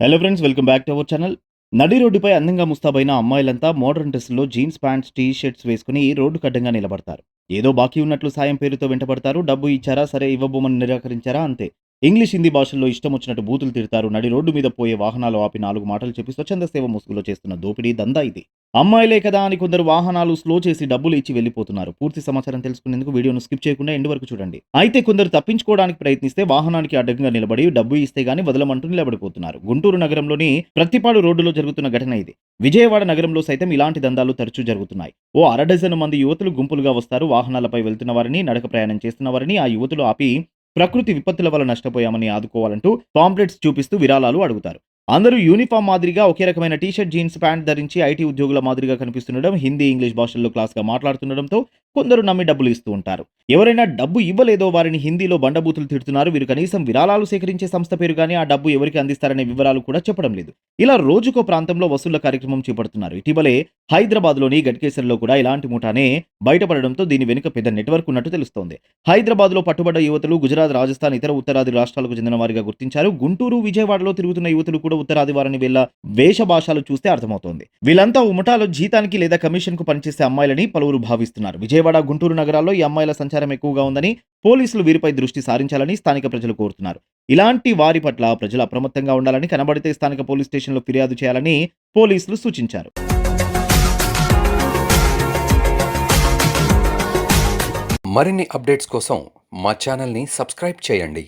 Hello friends welcome back to our channel నడి రోడ్డుపై అందంగా ముస్తాబైన అమ్మాయిలంతా మోడర్న్ డ్రెస్సుల్లో జీన్స్ ప్యాంట్స్ టీ షర్ట్స్ వేసుకుని రోడ్డు కడ్డంగా నిలబడతారు. ఏదో బాకీ ఉన్నట్లు సాయం పేరుతో వెంటబడతారు డబ్బు ఇచ్చారా సరే ఇవ్వబోమని నిరాకరించారా అంతే. ఇంగ్లీష్ హిందీ భాషల్లో ఇష్టం వచ్చినట్టు బూతులు తిడతారు నడి రోడ్డు మీద పోయే వాహనాలు ఆపి నాలుగు మాటలు చెప్పి స్వచ్ఛంద సేవ ముసుగులో చేస్తున్న దోపిడీ దందా ఇది. అమ్మాయిలే కదా అని కొందరు వాహనాలు స్లో చేసి డబ్బులు ఇచ్చి వెళ్ళిపోతున్నారు. పూర్తి సమాచారం తెలుసుకునేందుకు వీడియోను స్కిప్ చేయకుండా ఎండ్ వరకు చూడండి. అయితే కొందరు తప్పించుకోవడానికి ప్రయత్నిస్తే వాహనానికి అడ్డంగా నిలబడి డబ్బు ఇస్తే గానీ వదలమంటూ నిలబడిపోతున్నారు. గుంటూరు నగరంలోని ప్రతిపాడు రోడ్డులో జరుగుతున్న ఘటన ఇది. విజయవాడ నగరంలో సైతం ఇలాంటి దందాలు తరచూ జరుగుతున్నాయి. ఓ అరడజను మంది యువతులు గుంపులుగా వస్తారు. వాహనాలపై వెళ్తున్న వారిని నడక ప్రయాణం చేస్తున్న వారిని ఆ యువతులు ఆపి ప్రకృతి విపత్తుల వల్ల నష్టపోయామని ఆదుకోవాలంటూ పాంప్లెట్స్ చూపిస్తూ విరాళాలు అడుగుతారు. అందరూ యూనిఫామ్ మాదిరిగా ఒకే రకమైన టీషర్ట్ జీన్స్ ప్యాంట్ ధరించి ఐటీ ఉద్యోగుల మాదిరిగా కనిపిస్తుండడం హిందీ ఇంగ్లీష్ భాషల్లో క్లాస్గా మాట్లాడుతుండడంతో కొందరు నమ్మి డబ్బులు ఇస్తూ ఉంటారు. ఎవరైనా డబ్బు ఇవ్వలేదో వారిని హిందీలో బండబూతులు తిడుతున్నారు. వీరు కనీసం విరాళాలు సేకరించే సంస్థ పేరు కానీ ఆ డబ్బు ఎవరికి అందిస్తారనే వివరాలు కూడా చెప్పడం లేదు. ఇలా రోజుకో ప్రాంతంలో వసూళ్ళ కార్యక్రమం చేపడుతున్నారు. ఇటీవలే హైదరాబాద్లోని గట్కేసర్లో కూడా ఇలాంటి ముఠానే బయటపడడంతో దీని వెనుక పెద్ద నెట్వర్క్ ఉన్నట్టు తెలుస్తోంది. హైదరాబాద్లో పట్టుబడ్డ యువతులు గుజరాత్ రాజస్థాన్ ఇతర ఉత్తరాది రాష్ట్రాలకు చెందిన వారిగా గుర్తించారు. గుంటూరు విజయవాడలో తిరుగుతున్న యువతులు కూడా ఉత్తరాది వారిని వీళ్ళ వేష భాషలు చూస్తే అర్థమవుతోంది. వీళ్ళంతా ఉమటాలో జీతానికి లేదా కమిషన్కు పనిచేసే అమ్మాయిలని పలువురు భావిస్తున్నారు. విజయవాడ గుంటూరు నగరాల్లో ఈ అమ్మాయిల సంచారం ఎక్కువగా ఉందని పోలీసులు వీరిపై దృష్టి సారించాలని స్థానిక ప్రజలు కోరుతున్నారు. ఇలాంటి వారి పట్ల ప్రజలు అప్రమత్తంగా ఉండాలని కనబడితే స్థానిక పోలీస్ స్టేషన్లో ఫిర్యాదు చేయాలని పోలీసులు సూచించారు. మరిన్ని అప్డేట్స్ కోసం మా ఛానల్ని సబ్స్క్రైబ్ చేయండి.